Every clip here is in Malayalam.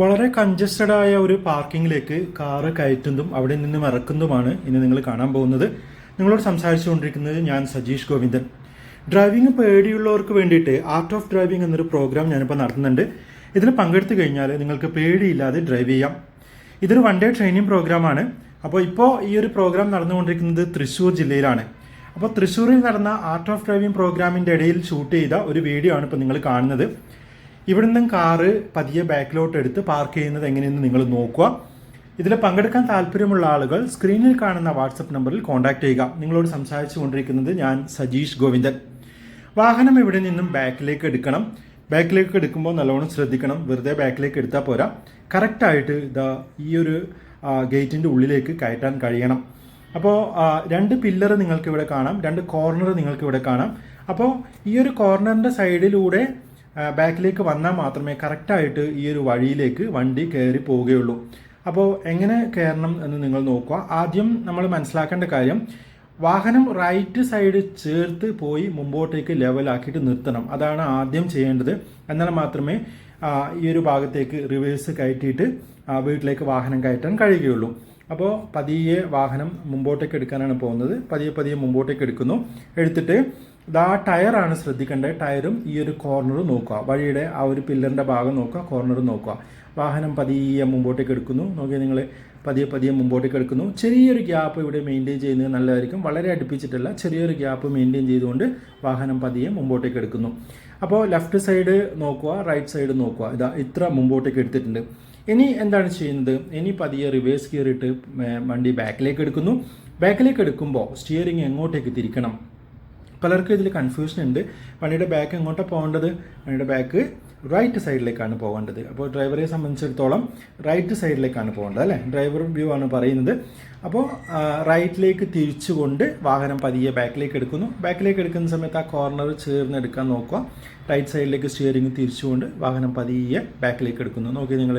വളരെ കൺജസ്റ്റഡ് ആയ ഒരു പാർക്കിങ്ങിലേക്ക് കാറ് കയറ്റുന്നതും അവിടെ നിന്നും ഇറക്കുന്നതുമാണ് ഇനി നിങ്ങൾ കാണാൻ പോകുന്നത്. നിങ്ങളോട് സംസാരിച്ചുകൊണ്ടിരിക്കുന്നത് ഞാൻ സജീഷ് ഗോവിന്ദൻ. ഡ്രൈവിംഗ് പേടിയുള്ളവർക്ക് വേണ്ടിയിട്ട് ആർട്ട് ഓഫ് ഡ്രൈവിംഗ് എന്നൊരു പ്രോഗ്രാം ഞാനിപ്പോൾ നടത്തുന്നുണ്ട്. ഇതിൽ പങ്കെടുത്തു കഴിഞ്ഞാൽ നിങ്ങൾക്ക് പേടിയില്ലാതെ ഡ്രൈവ് ചെയ്യാം. ഇതൊരു വൺ ഡേ ട്രെയിനിങ് പ്രോഗ്രാമാണ് അപ്പോൾ ഇപ്പോൾ ഈ ഒരു പ്രോഗ്രാം നടന്നുകൊണ്ടിരിക്കുന്നത് തൃശ്ശൂർ ജില്ലയിലാണ്. അപ്പോൾ തൃശ്ശൂരിൽ നടന്ന ആർട്ട് ഓഫ് ഡ്രൈവിംഗ് പ്രോഗ്രാമിന്റെ ഇടയിൽ ഷൂട്ട് ചെയ്ത ഒരു വീഡിയോ ആണ് ഇപ്പോൾ നിങ്ങൾ കാണുന്നത്. ഇവിടെ നിന്നും കാറ് പതിയെ ബാക്കിലോട്ട് എടുത്ത് പാർക്ക് ചെയ്യുന്നത് എങ്ങനെയെന്ന് നിങ്ങൾ നോക്കുക. ഇതിൽ പങ്കെടുക്കാൻ താല്പര്യമുള്ള ആളുകൾ സ്ക്രീനിൽ കാണുന്ന വാട്സപ്പ് നമ്പറിൽ കോൺടാക്ട് ചെയ്യുക. നിങ്ങളോട് സംസാരിച്ചു കൊണ്ടിരിക്കുന്നത് ഞാൻ സജീഷ് ഗോവിന്ദൻ. വാഹനം ഇവിടെ നിന്നും ബാക്കിലേക്ക് എടുക്കണം? ബാക്കിലേക്ക് എടുക്കുമ്പോൾ നല്ലോണം ശ്രദ്ധിക്കണം. വെറുതെ ബാക്കിലേക്ക് എടുത്താൽ പോരാ. കറക്റ്റായിട്ട് ഇതാ ഈ ഒരു ഗേറ്റിന്റെ ഉള്ളിലേക്ക് കയറ്റാൻ കഴിയണം. അപ്പോൾ രണ്ട് പില്ലർ നിങ്ങൾക്ക് ഇവിടെ കാണാം. രണ്ട് കോർണർ നിങ്ങൾക്ക് ഇവിടെ കാണാം. അപ്പോൾ ഈ ഒരു കോർണറിന്റെ സൈഡിലൂടെ ബാക്കിലേക്ക് വന്നാൽ മാത്രമേ കറക്റ്റായിട്ട് ഈ ഒരു വഴിയിലേക്ക് വണ്ടി കയറി പോവുകയുള്ളൂ. അപ്പോൾ എങ്ങനെ കയറണം എന്ന് നിങ്ങൾ നോക്കുക. ആദ്യം നമ്മൾ മനസ്സിലാക്കേണ്ട കാര്യം വാഹനം റൈറ്റ് സൈഡ് ചേർത്ത് പോയി മുമ്പോട്ടേക്ക് ലെവലാക്കിയിട്ട് നിർത്തണം. അതാണ് ആദ്യം ചെയ്യേണ്ടത്. എന്നാൽ മാത്രമേ ഈ ഒരു ഭാഗത്തേക്ക് റിവേഴ്സ് കയറ്റിയിട്ട് വീട്ടിലേക്ക് വാഹനം കയറ്റാൻ കഴിയുകയുള്ളൂ. അപ്പോൾ പതിയെ വാഹനം മുമ്പോട്ടേക്ക് എടുക്കാനാണ് പോകുന്നത്. പതിയെ പതിയെ മുമ്പോട്ടേക്ക് എടുക്കുന്നു. എടുത്തിട്ട് ഇതാ ടയറാണ് ശ്രദ്ധിക്കേണ്ടത്. ടയറും ഈ ഒരു കോർണറും നോക്കുക. വഴിയുടെ ആ ഒരു പില്ലറിന്റെ ഭാഗം നോക്കുക കോർണർ നോക്കുക. വാഹനം പതിയെ മുമ്പോട്ടേക്ക് എടുക്കുന്നു. നോക്കിയാൽ നിങ്ങൾ പതിയെ പതിയെ മുമ്പോട്ടേക്ക് എടുക്കുന്നു. ചെറിയൊരു ഗ്യാപ്പ് ഇവിടെ മെയിന്റെയിൻ ചെയ്യുന്നത് നല്ലതായിരിക്കും. വളരെ അടുപ്പിച്ചിട്ടല്ല ചെറിയൊരു ഗ്യാപ്പ് മെയിന്റെയിൻ ചെയ്തുകൊണ്ട് വാഹനം പതിയെ മുമ്പോട്ടേക്ക് എടുക്കുന്നു. അപ്പോൾ ലെഫ്റ്റ് സൈഡ് നോക്കുക റൈറ്റ് സൈഡ് നോക്കുക. ഇതാ ഇത്ര മുമ്പോട്ടേക്ക് എടുത്തിട്ടുണ്ട്. ഇനി എന്താണ് ചെയ്യുന്നത്? ഇനി പതിയെ റിവേഴ്സ് ഗിയറിട്ട് വണ്ടി ബാക്കിലേക്ക് എടുക്കുന്നു. ബാക്കിലേക്ക് എടുക്കുമ്പോൾ സ്റ്റിയറിംഗ് എങ്ങോട്ടേക്ക് തിരിക്കണം? പലർക്കും ഇതിൽ കൺഫ്യൂഷൻ ഉണ്ട്. വണ്ടിയുടെ ബാക്ക് എങ്ങോട്ടാണ് പോകേണ്ടത്? വണ്ടിയുടെ ബാക്ക് റൈറ്റ് സൈഡിലേക്കാണ് പോകേണ്ടത്. അപ്പോൾ ഡ്രൈവറെ സംബന്ധിച്ചിടത്തോളം റൈറ്റ് സൈഡിലേക്കാണ് പോകേണ്ടത് അല്ലേ? ഡ്രൈവർ വ്യൂ ആണ് പറയുന്നത്. അപ്പോൾ റൈറ്റിലേക്ക് തിരിച്ചുകൊണ്ട് വാഹനം പതിയെ ബാക്കിലേക്ക് എടുക്കുന്നു. ബാക്കിലേക്ക് എടുക്കുന്ന സമയത്ത് ആ കോർണർ ചേർന്ന് എടുക്കാൻ നോക്കുക. റൈറ്റ് സൈഡിലേക്ക് സ്റ്റിയറിംഗ് തിരിച്ചുകൊണ്ട് വാഹനം പതിയെ ബാക്കിലേക്ക് എടുക്കുന്നു. നോക്കി നിങ്ങൾ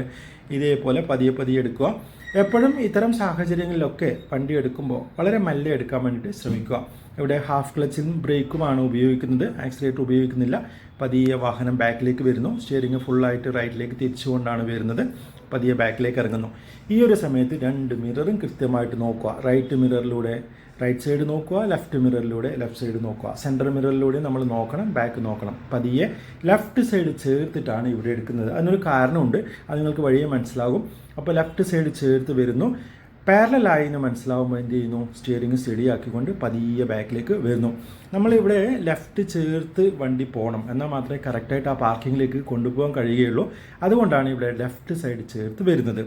ഇതേപോലെ പതിയെ പതിയെ എടുക്കുക. എപ്പോഴും ഇത്തരം സാഹചര്യങ്ങളിലൊക്കെ വണ്ടി എടുക്കുമ്പോൾ വളരെ മെല്ലെ എടുക്കാൻ വേണ്ടിയിട്ട് ശ്രമിക്കുക. ഇവിടെ ഹാഫ് ക്ലച്ചും ബ്രേക്കുമാണ് ഉപയോഗിക്കുന്നത്. ആക്സിലേറ്റർ ഉപയോഗിക്കുന്നില്ല. പതിയെ വാഹനം ബാക്കിലേക്ക് വരുന്നു. സ്റ്റിയറിംഗ് ഫുള്ളായിട്ട് റൈറ്റിലേക്ക് തിരിച്ചുകൊണ്ടാണ് വരുന്നത്. പതിയെ ബാക്കിലേക്ക് ഇറങ്ങുന്നു. ഈ ഒരു സമയത്ത് രണ്ട് മിററും കൃത്യമായിട്ട് നോക്കുക. റൈറ്റ് മിററിലൂടെ റൈറ്റ് സൈഡ് നോക്കുക ലെഫ്റ്റ് മിററിലൂടെ ലെഫ്റ്റ് സൈഡ് നോക്കുക. സെന്റർ മിററിലൂടെ നമ്മൾ നോക്കണം ബാക്ക് നോക്കണം. പതിയെ ലെഫ്റ്റ് സൈഡ് ചേർത്തിട്ടാണ് ഇവിടെ എടുക്കുന്നത്. അതിനൊരു കാരണമുണ്ട്. അത് നിങ്ങൾക്ക് വഴിയെ മനസ്സിലാകും. അപ്പോൾ ലെഫ്റ്റ് സൈഡ് ചേർത്ത് വരുന്നു. പാരലായി എന്ന് മനസ്സിലാവുമ്പോൾ എന്ത് ചെയ്യുന്നു? സ്റ്റിയറിംഗ് സ്റ്റഡി ആക്കിക്കൊണ്ട് പതിയെ ബാക്കിലേക്ക് വരുന്നു. നമ്മളിവിടെ ലെഫ്റ്റ് ചേർത്ത് വണ്ടി പോകണം എന്നാൽ മാത്രമേ കറക്റ്റായിട്ട് ആ പാർക്കിങ്ങിലേക്ക് കൊണ്ടുപോകാൻ കഴിയുകയുള്ളൂ. അതുകൊണ്ടാണ് ഇവിടെ ലെഫ്റ്റ് സൈഡ് ചേർത്ത് വരുന്നത്.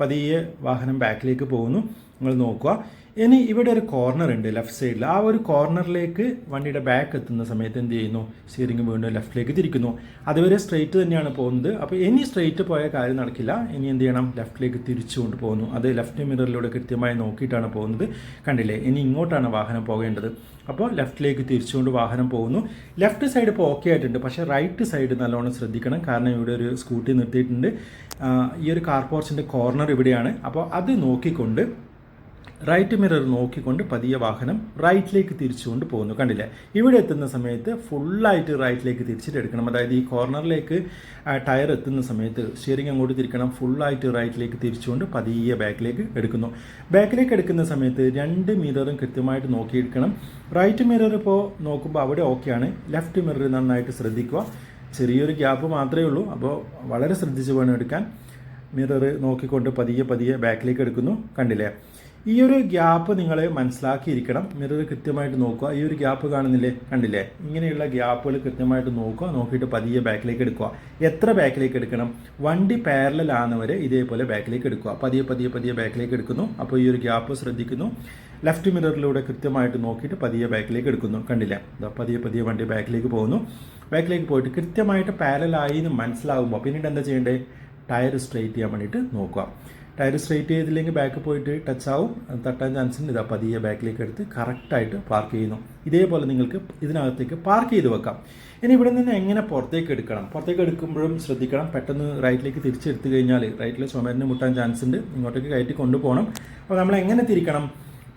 പതിയെ വാഹനം ബാക്കിലേക്ക് പോകുന്നു. നിങ്ങൾ നോക്കുക. ഇനി ഇവിടെ ഒരു കോർണർ ഉണ്ട് ലെഫ്റ്റ് സൈഡിൽ ആ ഒരു കോർണറിലേക്ക് വണ്ടിയുടെ ബാക്ക് എത്തുന്ന സമയത്ത് എന്ത് ചെയ്യുന്നു? സ്റ്റിയറിംഗ് വീണ്ടും ലെഫ്റ്റിലേക്ക് തിരിക്കുന്നു. അതുവരെ സ്ട്രെയിറ്റ് തന്നെയാണ് പോകുന്നത്. അപ്പോൾ ഇനി സ്ട്രെയിറ്റ് പോയ കാര്യം നടക്കില്ല. ഇനി എന്ത് ചെയ്യണം? ലെഫ്റ്റിലേക്ക് തിരിച്ചുകൊണ്ട് പോകുന്നു. അത് ലെഫ്റ്റ് മിററിലൂടെ കൃത്യമായി നോക്കിയിട്ടാണ് പോകുന്നത്. കണ്ടില്ലേ? ഇനി ഇങ്ങോട്ടാണ് വാഹനം പോകേണ്ടത്. അപ്പോൾ ലെഫ്റ്റിലേക്ക് തിരിച്ചുകൊണ്ട് വാഹനം പോകുന്നു. ലെഫ്റ്റ് സൈഡ് ഇപ്പോൾ ഓക്കെ ആയിട്ടുണ്ട്. പക്ഷേ റൈറ്റ് സൈഡ് നല്ലോണം ശ്രദ്ധിക്കണം. കാരണം ഇവിടെ ഒരു സ്കൂട്ടി നിർത്തിയിട്ടുണ്ട്. ഈ ഒരു കാർ പോർച്ചിന്റെ കോർണർ ഇവിടെയാണ്. അപ്പോൾ അത് നോക്കിക്കൊണ്ട് റൈറ്റ് മിറർ നോക്കിക്കൊണ്ട് പതിയെ വാഹനം റൈറ്റിലേക്ക് തിരിച്ചുകൊണ്ട് പോകുന്നു. കണ്ടില്ലേ? ഇവിടെ എത്തുന്ന സമയത്ത് ഫുള്ളായിട്ട് റൈറ്റിലേക്ക് തിരിച്ചിട്ട് എടുക്കണം. അതായത് ഈ കോർണറിലേക്ക് ടയർ എത്തുന്ന സമയത്ത് സ്റ്റിയറിംഗ് അങ്ങോട്ട് തിരിക്കണം. ഫുള്ളായിട്ട് റൈറ്റിലേക്ക് തിരിച്ചുകൊണ്ട് പതിയെ ബാക്കിലേക്ക് എടുക്കുന്നു. ബാക്കിലേക്ക് എടുക്കുന്ന സമയത്ത് രണ്ട് മിററും കൃത്യമായിട്ട് നോക്കിയെടുക്കണം. റൈറ്റ് മിറർ ഇപ്പോൾ നോക്കുമ്പോൾ അവിടെ ഓക്കെയാണ് ലെഫ്റ്റ് മിറർ നന്നായിട്ട് ശ്രദ്ധിക്കുക. ചെറിയൊരു ഗ്യാപ്പ് മാത്രമേ ഉള്ളൂ. അപ്പോൾ വളരെ ശ്രദ്ധിച്ച് വേണം എടുക്കാൻ. മിറർ നോക്കിക്കൊണ്ട് പതിയെ പതിയെ ബാക്കിലേക്ക് എടുക്കുന്നു. കണ്ടില്ലേ? ഈ ഒരു ഗ്യാപ്പ് നിങ്ങൾ മനസ്സിലാക്കിയിരിക്കണം. മിറർ കൃത്യമായിട്ട് നോക്കുക. ഈ ഒരു ഗ്യാപ്പ് കാണുന്നില്ലേ? കണ്ടില്ലേ? ഇങ്ങനെയുള്ള ഗ്യാപ്പുകൾ കൃത്യമായിട്ട് നോക്കുക. നോക്കിയിട്ട് പതിയെ ബാക്കിലേക്ക് എടുക്കുക. എത്ര ബാക്കിലേക്ക് എടുക്കണം? വണ്ടി പാരലൽ ഇതേപോലെ ബാക്കിലേക്ക് എടുക്കുക. പതിയെ പതിയെ പതിയെ ബാക്കിലേക്ക് എടുക്കുന്നു. അപ്പോൾ ഈ ഒരു ഗ്യാപ്പ് ശ്രദ്ധിക്കുന്നു. ലെഫ്റ്റ് മിററിലൂടെ കൃത്യമായിട്ട് നോക്കിയിട്ട് പതിയെ ബാക്കിലേക്ക് എടുക്കുന്നു. കണ്ടില്ല? ഇതാ പതിയെ പതിയെ വണ്ടി ബാക്കിലേക്ക് പോകുന്നു. ബാക്കിലേക്ക് പോയിട്ട് കൃത്യമായിട്ട് പാരലായി എന്ന് മനസ്സിലാകുമ്പോൾ പിന്നീട് എന്താ ചെയ്യേണ്ടത് ടയർ സ്ട്രെയിറ്റ് ചെയ്യാൻ വേണ്ടിയിട്ട് നോക്കുക. ടയർ സ്ട്രേറ്റ് ചെയ്തില്ലെങ്കിൽ ബാക്ക് പോയിട്ട് ടച്ച് ആവും. തട്ടാൻ ചാൻസ് ഉണ്ട്. ഇതാ പതിയെ ബാക്കിലേക്ക് എടുത്ത് കറക്റ്റായിട്ട് പാർക്ക് ചെയ്യുന്നു. ഇതേപോലെ നിങ്ങൾക്ക് ഇതിനകത്തേക്ക് പാർക്ക് ചെയ്ത് വെക്കാം. ഇനി ഇവിടെ നിന്ന് എങ്ങനെ പുറത്തേക്ക് എടുക്കണം? പുറത്തേക്ക് എടുക്കുമ്പോഴും ശ്രദ്ധിക്കണം. പെട്ടെന്ന് റൈറ്റിലേക്ക് തിരിച്ചെടുത്തു കഴിഞ്ഞാൽ റൈറ്റിൽ ചുമരിന് മുട്ടാൻ ചാൻസ് ഉണ്ട്. ഇങ്ങോട്ടേക്ക് കയറ്റി കൊണ്ടുപോകണം. അപ്പോൾ നമ്മൾ എങ്ങനെ തിരിക്കണം?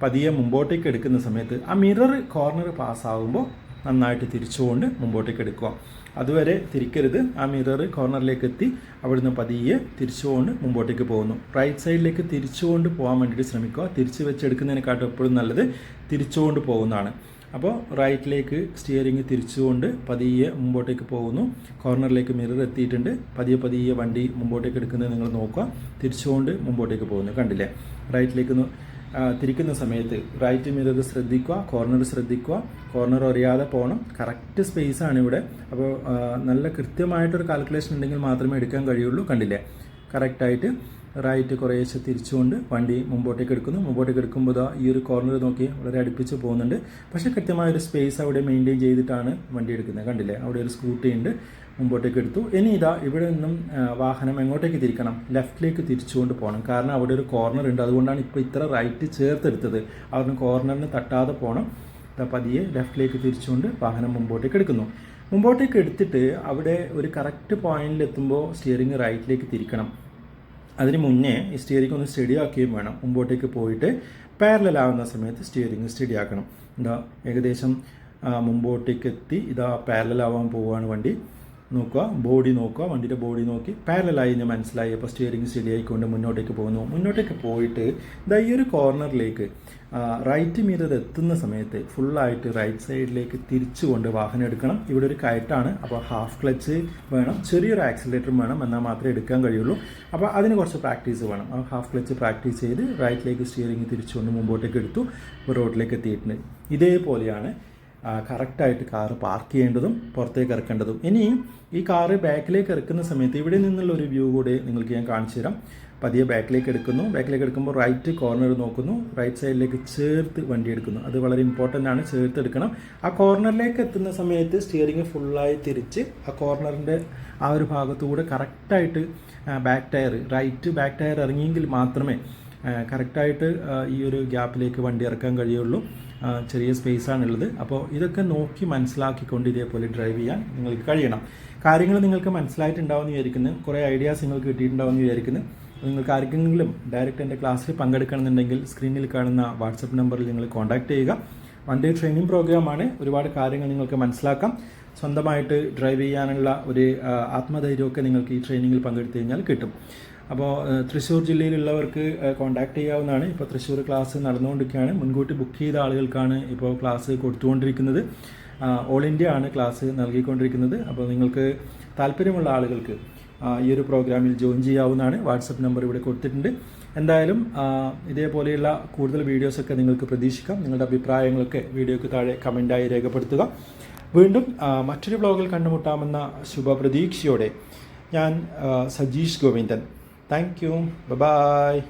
പതിയെ മുമ്പോട്ടേക്ക് എടുക്കുന്ന സമയത്ത് ആ മിറർ കോർണർ പാസ്സാകുമ്പോൾ നന്നായിട്ട് തിരിച്ചുകൊണ്ട് മുമ്പോട്ടേക്ക് എടുക്കുക. അതുവരെ തിരിക്കരുത്. ആ മിറർ കോർണറിലേക്ക് എത്തി അവിടുന്ന് പതിയെ തിരിച്ചുകൊണ്ട് മുമ്പോട്ടേക്ക് പോകുന്നു. റൈറ്റ് സൈഡിലേക്ക് തിരിച്ചുകൊണ്ട് പോകാൻ വേണ്ടിയിട്ട് ശ്രമിക്കുക. തിരിച്ച് വെച്ചെടുക്കുന്നതിനെക്കാട്ടും എപ്പോഴും നല്ലത് തിരിച്ചുകൊണ്ട് പോകുന്നതാണ്. അപ്പോൾ റൈറ്റിലേക്ക് സ്റ്റിയറിംഗ് തിരിച്ചുകൊണ്ട് പതിയെ മുമ്പോട്ടേക്ക് പോകുന്നു. കോർണറിലേക്ക് മിറർ എത്തിയിട്ടുണ്ട്. പതിയെ പതിയെ വണ്ടി മുമ്പോട്ടേക്ക് എടുക്കുന്നത് നിങ്ങൾ നോക്കുക. തിരിച്ചുകൊണ്ട് മുമ്പോട്ടേക്ക് പോകുന്നു. കണ്ടില്ലേ? റൈറ്റിലേക്ക് തിരിക്കുന്ന സമയത്ത് റൈറ്റ് മിറർ ശ്രദ്ധിക്കുക കോർണർ ശ്രദ്ധിക്കുക കോർണർ അറിയാതെ പോകണം. കറക്റ്റ് സ്പേസ് ആണ് ഇവിടെ. അപ്പോൾ നല്ല കൃത്യമായിട്ടൊരു കാൽക്കുലേഷൻ ഉണ്ടെങ്കിൽ മാത്രമേ എടുക്കാൻ കഴിയുള്ളൂ. കണ്ടില്ലേ? കറക്റ്റായിട്ട് റൈറ്റ് കുറേശ്ശെ തിരിച്ചുകൊണ്ട് വണ്ടി മുമ്പോട്ടേക്ക് എടുക്കുന്നു. മുമ്പോട്ടേക്ക് എടുക്കുമ്പോൾ ഈ ഒരു കോർണർ നോക്കി വളരെ അടുപ്പിച്ച് പോകുന്നുണ്ട്. പക്ഷേ കൃത്യമായ ഒരു സ്പേസ് അവിടെ മെയിന്റെയിൻ ചെയ്തിട്ടാണ് വണ്ടി എടുക്കുന്നത്. കണ്ടില്ലേ? അവിടെ ഒരു സ്കൂട്ടി ഉണ്ട്. മുമ്പോട്ടേക്ക് എടുത്തു. ഇനി ഇതാ ഇവിടെ നിന്നും വാഹനം എങ്ങോട്ടേക്ക് തിരിക്കണം? ലെഫ്റ്റിലേക്ക് തിരിച്ചുകൊണ്ട് പോകണം. കാരണം അവിടെ ഒരു കോർണർ ഉണ്ട്. അതുകൊണ്ടാണ് ഇപ്പോൾ ഇത്ര റൈറ്റ് ചേർത്തെടുത്തത്. അവിടെ കോർണറിന് തട്ടാതെ പോകണം. പതിയെ ലെഫ്റ്റിലേക്ക് തിരിച്ചുകൊണ്ട് വാഹനം മുമ്പോട്ടേക്ക് എടുക്കുന്നു. മുമ്പോട്ടേക്ക് എടുത്തിട്ട് അവിടെ ഒരു കറക്റ്റ് പോയിന്റിൽ എത്തുമ്പോൾ സ്റ്റിയറിംഗ് റൈറ്റിലേക്ക് തിരിക്കണം. അതിന് മുന്നേ ഈ സ്റ്റിയറിംഗ് ഒന്ന് സ്റ്റഡി ആക്കുകയും വേണം. മുമ്പോട്ടേക്ക് പോയിട്ട് പാരലൽ ആവുന്ന സമയത്ത് സ്റ്റിയറിംഗ് സ്റ്റഡി ആക്കണം. എന്താ ഏകദേശം മുമ്പോട്ടേക്ക് എത്തി ഇതാ പാരലൽ ആവാൻ പോവുകയാണ് വണ്ടി. നോക്കുക ബോഡി നോക്കുക വണ്ടിയുടെ ബോഡി നോക്കി പാരലായി ഞാൻ മനസ്സിലായി. അപ്പോൾ സ്റ്റിയറിംഗ് ആയിക്കൊണ്ട് മുന്നോട്ടേക്ക് പോകുന്നു. മുന്നോട്ടേക്ക് പോയിട്ട് ഇതാ ഈ ഒരു കോർണറിലേക്ക് റൈറ്റ് മിറർ എത്തുന്ന സമയത്ത് ഫുള്ളായിട്ട് റൈറ്റ് സൈഡിലേക്ക് തിരിച്ചു കൊണ്ട് വാഹനം എടുക്കണം. ഇവിടെ ഒരു കയറ്റാണ്. അപ്പോൾ ഹാഫ് ക്ലച്ച് വേണം. ചെറിയൊരു ആക്സിലേറ്ററും വേണം. എന്നാൽ മാത്രമേ എടുക്കാൻ കഴിയുള്ളൂ. അപ്പോൾ അതിന് കുറച്ച് പ്രാക്ടീസ് വേണം. ആ ഹാഫ് ക്ലച്ച് പ്രാക്ടീസ് ചെയ്ത് റൈറ്റിലേക്ക് സ്റ്റിയറിംഗ് തിരിച്ചുകൊണ്ട് മുമ്പോട്ടേക്ക് എടുത്തു. റോഡിലേക്ക് എത്തിയിട്ടുണ്ട്. ഇതേപോലെയാണ് കറക്റ്റായിട്ട് കാറ് പാർക്ക് ചെയ്യേണ്ടതും പുറത്തേക്ക് ഇറക്കേണ്ടതും. ഇനി ഈ കാറ് ബാക്കിലേക്ക് ഇറക്കുന്ന സമയത്ത് ഇവിടെ നിന്നുള്ള ഒരു വ്യൂ കൂടി നിങ്ങൾക്ക് ഞാൻ കാണിച്ചു തരാം. പതിയെ ബാക്കിലേക്ക് എടുക്കുന്നു. ബാക്കിലേക്ക് എടുക്കുമ്പോൾ റൈറ്റ് കോർണർ നോക്കുന്നു. റൈറ്റ് സൈഡിലേക്ക് ചേർത്ത് വണ്ടി എടുക്കുന്നു. അത് വളരെ ഇമ്പോർട്ടന്റ് ആണ്. ചേർത്ത് എടുക്കണം. ആ കോർണറിലേക്ക് എത്തുന്ന സമയത്ത് സ്റ്റിയറിംഗ് ഫുള്ളായി തിരിച്ച് ആ കോർണറിന്റെ ആ ഒരു ഭാഗത്തുകൂടെ കറക്റ്റായിട്ട് back tyre right back tyre ഇറങ്ങിയെങ്കിൽ മാത്രമേ കറക്റ്റായിട്ട് ഈ ഒരു ഗ്യാപ്പിലേക്ക് വണ്ടി ഇറക്കാൻ കഴിയുള്ളൂ. ചെറിയ സ്പേസ് ആണുള്ളത്. അപ്പോൾ ഇതൊക്കെ നോക്കി മനസ്സിലാക്കിക്കൊണ്ട് ഇതേപോലെ ഡ്രൈവ് ചെയ്യാൻ നിങ്ങൾക്ക് കഴിയണം. കാര്യങ്ങൾ നിങ്ങൾക്ക് മനസ്സിലായിട്ടുണ്ടാവുമെന്ന് വിചാരിക്കുന്നു. കുറേ ഐഡിയാസ് നിങ്ങൾക്ക് കിട്ടിയിട്ടുണ്ടാവുമെന്ന് വിചാരിക്കുന്നു. നിങ്ങൾക്ക് ആർക്കെങ്കിലും ഡയറക്റ്റ് എന്റെ ക്ലാസ്സിൽ പങ്കെടുക്കണമെന്നുണ്ടെങ്കിൽ സ്ക്രീനിൽ കാണുന്ന വാട്സപ്പ് നമ്പറിൽ നിങ്ങൾ കോൺടാക്ട് ചെയ്യുക. വൺ ഡേ ട്രെയിനിങ് പ്രോഗ്രാമാണ് ഒരുപാട് കാര്യങ്ങൾ നിങ്ങൾക്ക് മനസ്സിലാക്കാം. സ്വന്തമായിട്ട് ഡ്രൈവ് ചെയ്യാനുള്ള ഒരു ആത്മധൈര്യമൊക്കെ നിങ്ങൾക്ക് ഈ ട്രെയിനിങ്ങിൽ പങ്കെടുത്തു കഴിഞ്ഞാൽ കിട്ടും. അപ്പോൾ തൃശ്ശൂർ ജില്ലയിലുള്ളവർക്ക് കോൺടാക്ട് ചെയ്യാവുന്നതാണ്. ഇപ്പോൾ തൃശ്ശൂർ ക്ലാസ് നടന്നുകൊണ്ടിരിക്കുകയാണ്. മുൻകൂട്ടി ബുക്ക് ചെയ്ത ആളുകൾക്കാണ് ഇപ്പോൾ ക്ലാസ് കൊടുത്തുകൊണ്ടിരിക്കുന്നത്. ഓൾ ഇന്ത്യ ആണ് ക്ലാസ് നൽകിക്കൊണ്ടിരിക്കുന്നത്. അപ്പോൾ നിങ്ങൾക്ക് താല്പര്യമുള്ള ആളുകൾക്ക് ഈ ഒരു പ്രോഗ്രാമിൽ ജോയിൻ ചെയ്യാവുന്നതാണ്. വാട്സപ്പ് നമ്പർ ഇവിടെ കൊടുത്തിട്ടുണ്ട്. എന്തായാലും ഇതേപോലെയുള്ള കൂടുതൽ വീഡിയോസൊക്കെ നിങ്ങൾക്ക് പ്രതീക്ഷിക്കാം. നിങ്ങളുടെ അഭിപ്രായങ്ങളൊക്കെ വീഡിയോയ്ക്ക് താഴെ കമന്റായി രേഖപ്പെടുത്തുക. വീണ്ടും മറ്റൊരു ബ്ലോഗിൽ കണ്ടുമുട്ടാമെന്ന ശുഭപ്രതീക്ഷയോടെ ഞാൻ Sajeesh Govindan. Thank you. Bye bye.